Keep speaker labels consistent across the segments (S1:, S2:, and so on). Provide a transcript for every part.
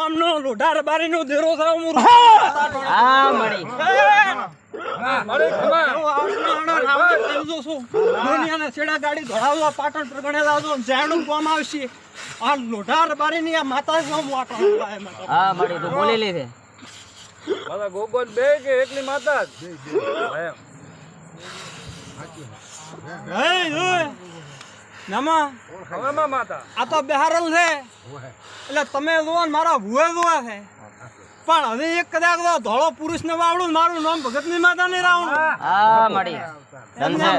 S1: કોમનો લોઢાર બારીનો દેરો થાવ હું!
S2: હા
S1: આ માતા નામા?
S3: માતા
S1: આ તો બિહારલ છે. એટલે તમે ને મારા ભુએ જુએ છે. પણ હવે એક કદાચ ધોળો પુરુષ ને વાવડું મારું નામ ભગતની માતા નહીં રાવણું.
S2: હા મળી.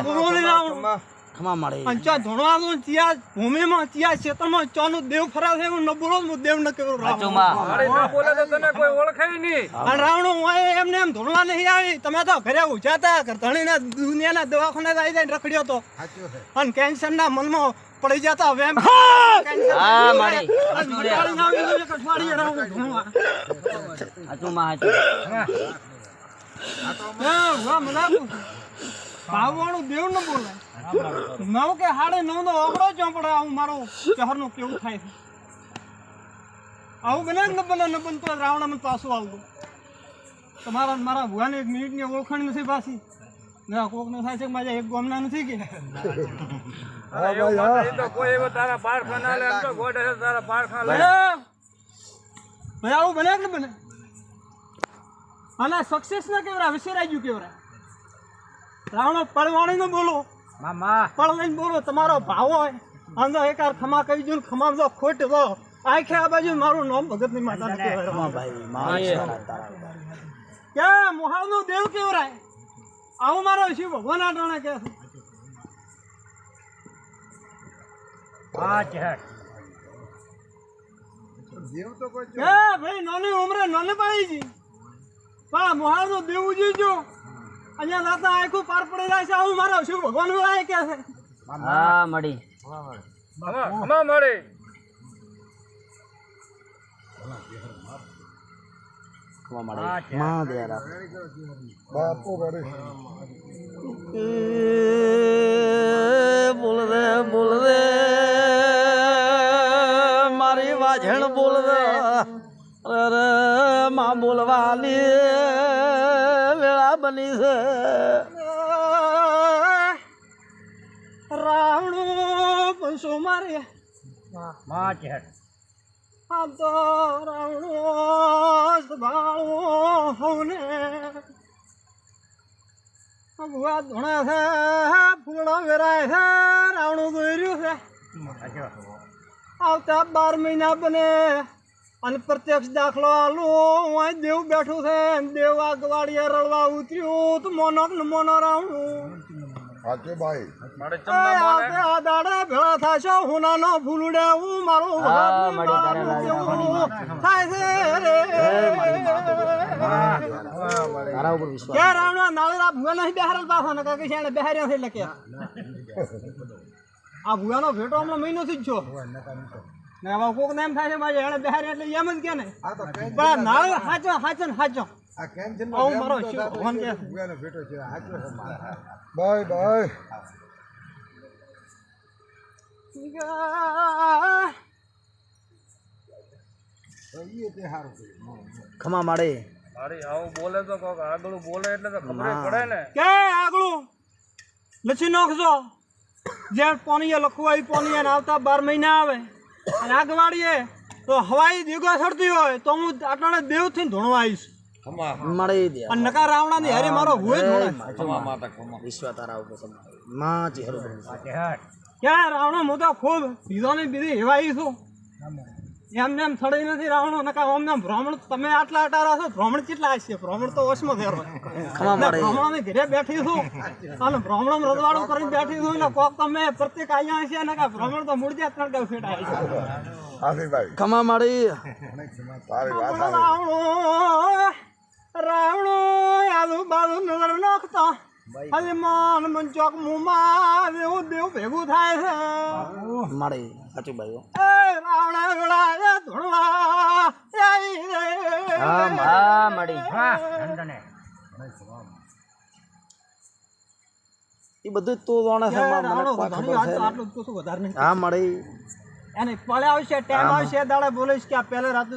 S1: ગુરુ નહીં રાવણું.
S2: ખમા મળી.
S1: અને ચા ધોણવાનું ત્યાં ભૂમિમાં ત્યાં ક્ષેત્રમાં ચાનું દેવ ફરા છે હું ન બોલો હું દેવ ન કેવું રાવણ.
S2: સાચું માં
S3: મારે ના બોલે તો તને કોઈ ઓળખાય નહીં.
S1: અને રાવણું હોય એમને એમ ધણવા નહીં આવી. તમે તો ઘરે ઉજા હતા ધણીના દુનિયાના દવાખાને આવી જાય રખડ્યો તો. અને કેન્સરના મનમાં પડી જતા હવે એમ.
S2: હા!
S1: મારી. અઠવાડિયે રાવણું ધોળવા.
S2: સાચું માં સાચું
S1: હા, તો મને ભાવવાળું દેવ ન બોલે. નવ કે હાડે નવ નો ઓગળો ચોપડા આવું મારું શહેરનું કેવું થાય? છે આવું બને ન બને ન બનતો રાવણ મને પાછું આવતું તમારા મારા ભુવાની એક મિનિટની ઓળખાણ નથી પાછી. ના કોકનું થાય છે કે મારા એક ગોમના નથી કે?
S3: કોઈ એવો તારા પાર ખાના લે તો ગોડે તારા પાર ખાના લે.
S1: ભાઈ આવું બને કે બને. અને સક્સેસ ના કેવરા? વિસરાઈ ગયું કેવરા? રાવણ પડવાણી નો બોલો.
S3: મામા.
S1: પડવાણી બોલો તમારો ભાવ હોય. આંધો એકાર ખમા કહી દઉં ખમા દો ખોટ દો આખે આ બાજુ મારું નામ ભગતની માતા કે મોહાવ નો દેવ કેવરાય? આવું મારો શિવ ભગવાન આટાણે કે છે. ભાઈ નાની ઉમરે નાની પાડી પણ મોહાવ નો દેવ ઉજીજો અહીંયા દાતા આખું પાર પડી જાય છે. આવું મારો શિવ ભગવાન વાળા કે છે?
S2: હા મળી.
S3: હા મળે
S2: માં બોલ રે બોલ રે. મારી વાજણ બોલ રે. અરે માં બોલવાની. બની છે.
S1: રાવણો પંસો મારે.
S3: માં છે
S1: આ તો રાવણો સંભાળો હવને. ભુવા ધોણા છે ફૂલડો વેરાય છે, રાવણું દોર્યું છે. આવતા બાર મહિના બને. અને પ્રત્યક્ષ દાખલો આલો અહીં દેવ બેઠું છે દેવ આગવાડીએ રળવા ઉતર્યું તો મોનો ને મોનો રાવણું
S4: સાચું ભાઈ
S1: આ દાડે ભેળા થાશો હું મારું
S2: હા,
S1: થાય છે રે કે રાવણા નાળેરા ભુવા નહીં બેહારેલ પાછા ને કાકે છે બેહાર્યા છે એટલે કે આ ભુવાનો ભેટો હમણાં મહિનો થી જ છો ને હવે કોક ને એમ થાય છે મારે એને બેહાર્યા એટલે એમ જ કે ને. પણ આ હાચો હાચો ને હાચો.
S4: આ કેમ છે
S1: આવું મારો ભગવાન કે? છે.
S4: ભૂયાનો છે સાચો છે મારા. Bye bye. ઈ તે સારું કર્યું.
S2: ખમા માડે
S3: અરે આવું બોલે તો કોક આગળ બોલે એટલે તો ખબર પડે ને.
S1: કે આગળ? લખી નાખજો. જે પોનીએ લખવું આવી પોનીએ ને આવતા બાર મહિના આવે. અને આગવાડીએ તો હવાઈ દીગો સડતી હોય તો હું આટલાને દેવથી ધોણવા આવીશ અને નકા રાવણાની હારે મારો ધોણે
S2: વિશ્વા તારા ઉપરમાં ચહેરો
S1: ક્યાં રાવણો મોટા તો ખૂબ બીજોની બીજી હેવાઈ છું? એમને એમ થડી નથી રાવણો નકા અમને ભ્રમણ તમે આટલા અટારા છો ભ્રમણ કેટલા હશે? ભ્રમણ તો ઓછમાં ફેર
S2: ખમા મળી
S1: ભ્રમણ ઘરે બેઠી છું અને ભ્રમણ રજવાડું કરીને બેઠી છું ને કોક તમે પ્રત્યેક અહીંયા હશે નકા ભ્રમણ તો મૂળજ્યા ત્રણ ગાવ ફેટા હશે
S4: આશીષભાઈ
S2: ખમા
S4: મારી
S1: રાવણો રાવણો આજુબાજુ નજર નાખતા હવે મન મંચોક મુમાં દેવું દેવ ભેગું થાય છે.
S2: મળી સાચું ભાઈ
S1: વેળા એ.
S2: હા બધું તું જાણે છે મને
S1: રાવણો
S2: કોઈ
S1: ઘણી
S2: ખબર છે
S1: આટલું જ વધારે નહીં.
S2: હા મળી.
S1: એને પળે આવશે ટાઈમ આવશે દાડે બોલીશ કે આ પહેલે રાતે